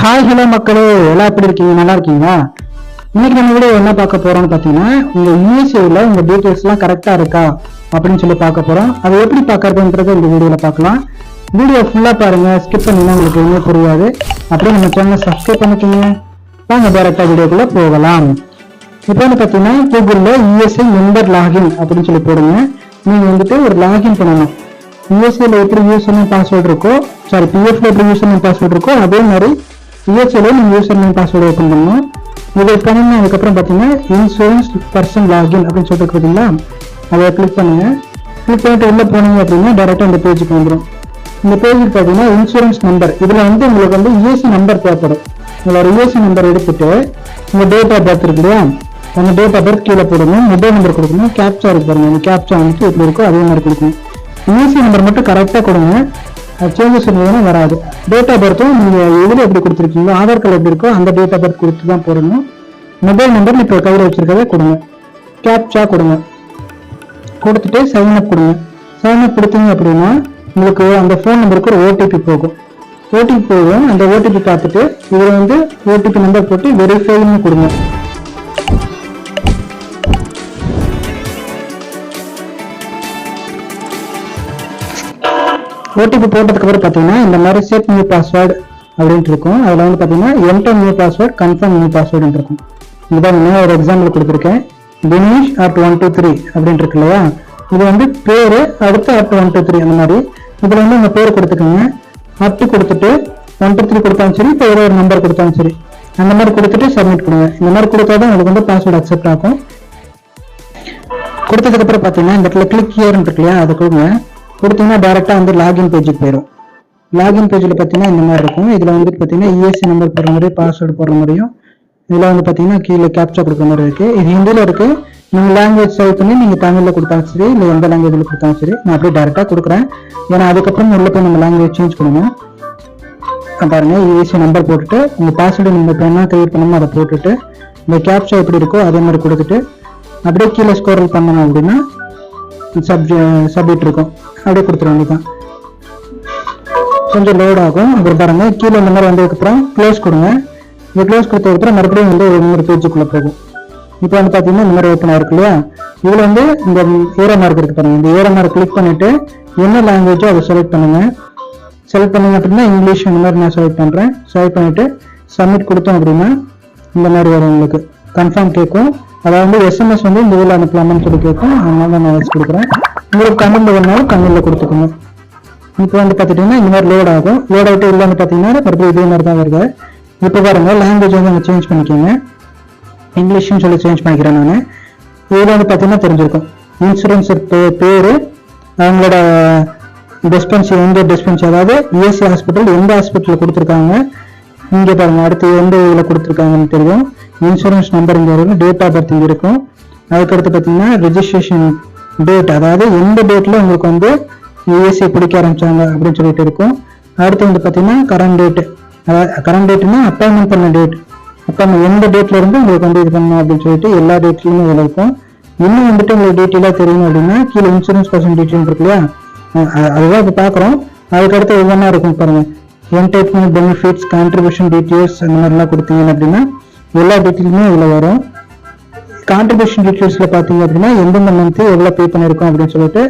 Hi hello மக்களே. எல்லாம் எப்படி இருக்கீங்க? நல்லா இருக்கீங்களா? இன்னைக்கு நம்ம வீடியோ என்ன பார்க்க போறோம்னு பார்த்தீங்கன்னா உங்க யூஎஸ்ஏல உங்க டீடைல்ஸ் எல்லாம் கரெக்டா இருக்கா? அப்படின்னு சொல்லி பார்க்க போறோம். அதை எப்படி பார்க்கறதுன்றதை இந்த வீடியோல பார்க்கலாம். வீடியோ ஃபுல்லா பாருங்க. ஸ்கிப் பண்ணீங்கன்னா உங்களுக்கு எதுவுமே புரியாது. அப்படியே நம்ம சேனலை சப்ஸ்கிரைப் பண்ணிக்கோங்க. வாங்க டேரக்டா வீடியோக்குள்ள போகலாம். இப்போ வந்து பார்த்தீங்கன்னா கூகுளில் யூஎஸ்ஏ மெம்பர் லாகின் அப்படின்னு சொல்லி போடுங்க. நீங்க வந்துட்டு ஒரு லாகின் பண்ணணும். யூஎஸ்ஏல எப்படி யூஸ் நேம் பாஸ்வேர்டு இருக்கோ சாரி பிஎஃப்ல எப்படி யூசர் நேம் பாஸ்வேர்டு இருக்கோ அதே மாதிரி யூஎஸ்ஏல நீங்க யூசர் நேம் பாஸ்வேர்டு ஓப்பன் பண்ணணும். இதை பண்ணணும் அதுக்கப்புறம் பார்த்தீங்கன்னா இன்சூரன்ஸ் பர்சன் லாகின் அப்படின்னு சொல்லிட்டு இருக்கு பார்த்தீங்களா அதை கிளிக் பண்ணுங்க. கிளிக் பண்ணிட்டு உள்ள போனீங்க அப்படின்னா டேரெக்டாக இந்த பேஜுக்கு வந்துடும் இந்த பேஜுக்கு பார்த்தீங்கன்னா இன்சூரன்ஸ் நம்பர் இதில் வந்து உங்களுக்கு வந்து இஎஸ்சி நம்பர் தேவைப்படும். உங்களோட இஎஸ்சி நம்பர் எடுத்துட்டு உங்கள் டேட் ஆஃப் பர்த் இருக்கு இல்லையா? அந்த டேட் ஆஃப் பர்த் கீழே போடணும் மொபைல் நம்பர் கொடுக்கணும். கேப்சா இருக்கு பாருங்க. அந்த கேப்சா வந்துட்டு எப்படி இருக்கோ அதே மாதிரி கொடுக்கணும். இஎஸ்சி நம்பர் மட்டும் கரெக்டாக கொடுங்க. சேஞ்சஸ் இருந்ததுன்னா வராது. டேட் ஆஃப் பர்த்தும் நீங்கள் எதில் எப்படி கொடுத்துருக்கீங்களோ ஆதார் கார்டு எப்படி இருக்கோ அந்த டேட் ஆஃப் பர்த் கொடுத்து தான் போடணும் மொபைல் நம்பர் இப்போ கையில் வச்சுருக்கதே கொடுங்க. கேப்சா கொடுங்க. கொடுத்துட்டு சைன் அப் கொடுங்க. சைன் அப் கொடுத்தீங்க அப்படின்னா உங்களுக்கு அந்த ஃபோன் நம்பருக்கு ஒரு ஓடிபி போகும். ஓடிபி போகும். அந்த ஓடிபி பார்த்துட்டு இதில் வந்து ஓடிபி நம்பர் போட்டு வெரிஃபைன்னு கொடுங்க. ஓடிபி போட்டதுக்கு அப்புறம் பார்த்தீங்கன்னா இந்த மாதிரி செட் நியூ பாஸ்வேர்டு அப்படின்ட்டு இருக்கும். அதில் வந்து பார்த்தீங்கன்னா enter new password confirm new பாஸ்வேர்டுன்னு இருக்கும். இதுதான் நான் ஒரு எக்ஸாம்பிள் கொடுத்துருக்கேன். Dinesh at one two three அப்படின்ட்டு இருக்கு இல்லையா? இது வந்து பேரு அடுத்து அட் ஒன் டூ த்ரீ அந்த மாதிரி. இதில் வந்து உங்கள் பேர் கொடுத்துக்கோங்க. அட்டு கொடுத்துட்டு ஒன் டூ த்ரீ கொடுத்தாலும் சரி இப்போ ஒரு நம்பர் கொடுத்தாலும் சரி. அந்த மாதிரி கொடுத்துட்டு சப்மிட் பண்ணுங்க. இந்த மாதிரி கொடுத்தா தான் உங்களுக்கு வந்து பாஸ்வேர்டு அக்செப்ட் ஆகும். கொடுத்ததுக்கு அப்புறம் பார்த்தீங்கன்னா இந்த இடத்துல கிளிக் ஹியர்னு இருக்கு இல்லையா? அது கொடுங்க. கொடுத்தீங்கன்னா டேரெக்டாக வந்து லாகின் பேஜுக்கு போயிடும் லாகின் பேஜில் பார்த்தீங்கன்னா இந்த மாதிரி இருக்கும். இதில் வந்து பார்த்தீங்கன்னா இஎஸ்சி நம்பர் போடுற மாதிரி பாஸ்வேர்டு போடுற மாதிரியும் இதில் வந்து பார்த்தீங்கன்னா கீழே கேப்சா கொடுக்குற மாதிரி இருக்குது இது ஹிந்தியில் இருக்குது நீங்கள் லாங்குவேஜ் சேவ் பண்ணி நீங்கள் தமிழில் கொடுத்தாலும் சரி இல்லை எந்த லாங்குவேஜில் கொடுத்தாலும் சரி நான் அப்படியே டேரெக்டாக கொடுக்குறேன். ஏன்னா அதுக்கப்புறம் உள்ள போய் நம்ம லாங்குவேஜ் சேஞ்ச் பண்ணணும். பாருங்கள் இஎஸ்சி நம்பர் போட்டுட்டு உங்கள் பாஸ்வேர்டு நீங்கள் இப்போ என்ன கிரியேட் பண்ணணுமோ அதை போட்டுட்டு இந்த கேப்சா எப்படி இருக்கோ அதே மாதிரி கொடுத்துட்டு அப்படியே கீழே ஸ்கோரல் பண்ணணும் அப்படின்னா சப்ஜெக்ட் சப்மிட் இருக்கும். அப்படியே கொடுத்துட வேண்டியதான் கொஞ்சம் லோட் ஆகும். அப்புறம் பாருங்க கீழே இந்த மாதிரி வந்ததுக்கப்புறம் க்ளோஸ் கொடுங்க. இந்த க்ளோஸ் கொடுத்ததுக்கப்புறம் மறுபடியும் வந்து ஒரு இன்னொரு பேஜுக்குள்ளே போகும். இப்போ வந்து பார்த்தீங்கன்னா இந்த மாதிரி ஓப்பன் ஆயிருக்கு இல்லையா? இதில் வந்து இந்த ஏரோ மார்க் இருக்கு பாருங்க. இந்த ஏரோ மார்க் கிளிக் பண்ணிட்டு என்ன லாங்குவேஜோ அதை செலக்ட் பண்ணுங்க. செலக்ட் பண்ணீங்க அப்படின்னா இங்கிலீஷ் இந்த மாதிரி நான் செலக்ட் பண்ணுறேன் செலக்ட் பண்ணிட்டு சப்மிட் கொடுத்தோம் அப்படின்னா இந்த மாதிரி வரும் உங்களுக்கு. கன்ஃபார்ம் கேட்கும். அதாவது எஸ்எம்எஸ் வந்து இந்த இதில் அனுப்பலாமான்னு சொல்லி கேட்கும். அதனால நான் வச்சு கொடுக்குறேன். உங்களுக்கு கண்ணில் வேணாலும் கண்ணில் கொடுத்துக்கோங்க. இப்போ வந்து பார்த்துட்டீங்கன்னா இந்த மாதிரி லோட் ஆகும். லோட் ஆகிட்டு உள்ள வந்து பார்த்தீங்கன்னா மறுபடியும் இதே மாதிரி தான் வருது. இப்போ பாருங்கள் லாங்குவேஜ் வந்து அங்கே சேஞ்ச் பண்ணிக்கோங்க. இங்கிலீஷ்னு சொல்லி சேஞ்ச் பண்ணிக்கிறேன் நான். இதில் வந்து பார்த்தீங்கன்னா தெரிஞ்சிருக்கும். இன்சூரன்ஸ் பேர் அவங்களோட டிஸ்பென்சரி எந்த டிஸ்பென்சரி அதாவது இஎஸ்சி ஹாஸ்பிட்டல் எந்த ஹாஸ்பிட்டலில் கொடுத்துருக்காங்க இங்கே பாருங்கள் அடுத்து எந்த இதில் கொடுத்துருக்காங்கன்னு தெரியும். இன்சூரன்ஸ் நம்பர் இங்கே இருக்கும் டேட் ஆஃப் பர்த் இங்கே இருக்கும். அதுக்கடுத்து பார்த்தீங்கன்னா ரெஜிஸ்ட்ரேஷன் டேட் அதாவது எந்த டேட்டில் உங்களுக்கு வந்து யூஎஸ்சி பிடிக்க ஆரம்பிச்சாங்க அப்படின்னு சொல்லிட்டு இருக்கும். அடுத்து வந்து பார்த்தீங்கன்னா கரண்ட் டேட் அதாவது கரண்ட் டேட்னா அப்பாயின்மெண்ட் பண்ண டேட் அப்போ எந்த டேட்ல இருந்து உங்களுக்கு வந்து இது பண்ணணும் அப்படின்னு சொல்லிட்டு எல்லா டேட்லையுமே இதில் இருக்கும். இன்னும் வந்துட்டு உங்களுக்கு டீட்டெயிலாக தெரியணும் அப்படின்னா கீழே இன்சூரன்ஸ் பர்சன் டீட்டெயில் இருக்கு இல்லையா? அதுதான் இப்போ பார்க்குறோம். அதுக்கடுத்து ஒவ்வொன்றா இருக்கும் பாருங்க. என்டர்டைன்மெண்ட் பெனிஃபிட்ஸ் கான்ட்ரிபியூஷன் டீட்டெயில்ஸ் அந்த மாதிரிலாம் கொடுத்தீங்க அப்படின்னா எல்லா டீட்டெயிலுமே இதில் வரும். கான்ட்ரிபியூஷன் டீட்டெயில்ஸில் பார்த்தீங்க அப்படின்னா எந்தெந்த மந்த்து எவ்வளோ பே பண்ணியிருக்கோம் அப்படின்னு சொல்லிட்டு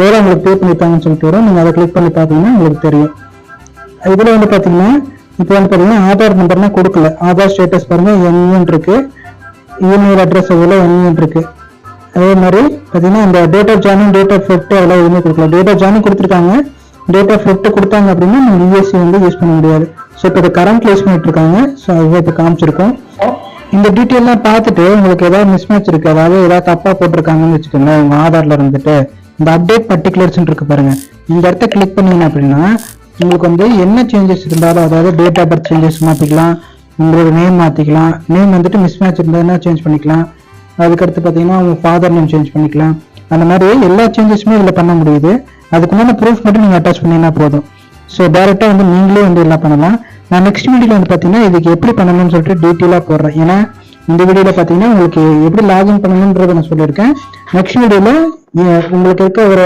எவ்வளோ உங்களுக்கு பே பண்ணியிருக்காங்கன்னு சொல்லிட்டு வரும். நீங்கள் அதை கிளிக் பண்ணி பார்த்தீங்கன்னா உங்களுக்கு தெரியும். இதில் வந்து பார்த்தீங்கன்னா இப்போ வந்து பார்த்தீங்கன்னா ஆதார் நம்பர்லாம் கொடுக்கல. ஆதார் ஸ்டேட்டஸ் பாருங்கள் என்இஎன் இருக்குது இமெயில் அட்ரஸ் எவ்வளோ என்இஎன் இருக்குது அதே மாதிரி பார்த்தீங்கன்னா இந்த date of joining date of fifth அதெல்லாம் எதுவுமே கொடுக்கல. டேட் ஆஃப் ஜாயினிங் கொடுத்துருக்காங்க. டேட் ஆஃப் ஃபிஃப்ட் கொடுத்தாங்க அப்படின்னா நம்ம யூஎஸ்சி வந்து யூஸ் பண்ண முடியாது. ஸோ இப்போ இது கரண்ட் யூஸ் பண்ணிட்டு இருக்காங்க. ஸோ அதுவே இப்போ காமிச்சிருக்கோம். இந்த டீட்டெயிலாம் பார்த்துட்டு உங்களுக்கு ஏதாவது மிஸ்மேட்ச் இருக்கு அதாவது ஏதாவது தப்பா போட்டிருக்காங்கன்னு வச்சுக்கோங்க உங்க ஆதார்ல இருந்துட்டு இந்த அப்டேட் பர்டிகுலர்ஸ் இருக்கு பாருங்க. இந்த இடத்த கிளிக் பண்ணீங்க அப்படின்னா உங்களுக்கு வந்து என்ன சேஞ்சஸ் இருந்தாலும் அதாவது டேட் ஆஃப் பர்த் சேஞ்சஸ் மாத்திக்கலாம் உங்களோட நேம் மாத்திக்கலாம் நேம் வந்துட்டு மிஸ்மேட்ச் இருந்தாருன்னா சேஞ்ச் பண்ணிக்கலாம். அதுக்கடுத்து பார்த்தீங்கன்னா உங்க ஃபாதர் நேம் சேஞ்ச் பண்ணிக்கலாம். அந்த மாதிரி எல்லா சேஞ்சஸுமே இதில் பண்ண முடியுது. அதுக்குண்டான ப்ரூஃப் மட்டும் நீங்கள் அட்டாச் பண்ணீங்கன்னா போதும். ஸோ டேரெக்டாக வந்து நீங்களே வந்து எல்லாம் பண்ணலாம். நான் நெக்ஸ்ட் வீடியோவில் வந்து பார்த்தீங்கன்னா இதுக்கு எப்படி பண்ணணும்னு சொல்லிட்டு டீட்டெயிலாக போடுறேன். ஏன்னா இந்த வீடியோவில் பார்த்தீங்கன்னா உங்களுக்கு எப்படி லாகின் பண்ணணுன்றதை நான் சொல்லியிருக்கேன். நெக்ஸ்ட் வீடியோவில் உங்களுக்கு இருக்க ஒரு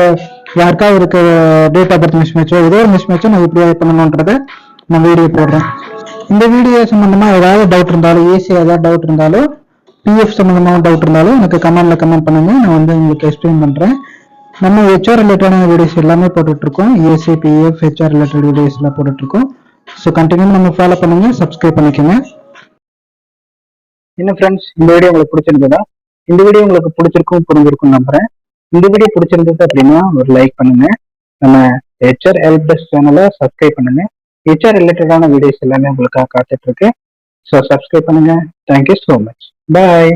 யாருக்காவது இருக்க டேட் ஆஃப் பர்த் மிஸ் மேட்சோ ஏதோ ஒரு மிஸ் மேட்சோ நான் எப்படி பண்ணணுன்றதை நான் வீடியோ போடுறேன். இந்த வீடியோ சம்மந்தமாக ஏதாவது டவுட் இருந்தாலும் ஏசி ஏதாவது டவுட் இருந்தாலும் பிஎஃப் சம்மந்தமாக டவுட் இருந்தாலும் எனக்கு கமெண்ட்ல கமெண்ட் பண்ணுங்க. நான் வந்து உங்களுக்கு எக்ஸ்பிளைன் பண்ணுறேன் நம்ம ஹெச்ஆர் ரிலேட்டடான வீடியோஸ் எல்லாமே போட்டுட்டு இருக்கோம். AC PF HR related videos எல்லாம் போட்டுட்டு இருக்கோம். ஸோ கண்டினியூ நம்ம ஃபாலோ பண்ணுங்க சப்ஸ்கிரைப் பண்ணிக்கோங்க. என்ன ஃப்ரெண்ட்ஸ் இந்த வீடியோ உங்களுக்கு பிடிச்சிருந்ததா? இந்த வீடியோ உங்களுக்கு பிடிச்சிருக்கும் புரிஞ்சிருக்கும் நம்புறேன். இந்த வீடியோ பிடிச்சிருந்தது அப்படின்னா ஒரு லைக் பண்ணுங்க. நம்ம ஹெச்ஆர் ஹெல்ப் டெஸ்க் சேனலை சப்ஸ்கிரைப் பண்ணுங்க. ஹெச்ஆர் ரிலேட்டடான வீடியோஸ் எல்லாமே உங்களுக்காக காத்துட்டு இருக்கு. ஸோ சப்ஸ்கிரைப் பண்ணுங்க. Thank you so much bye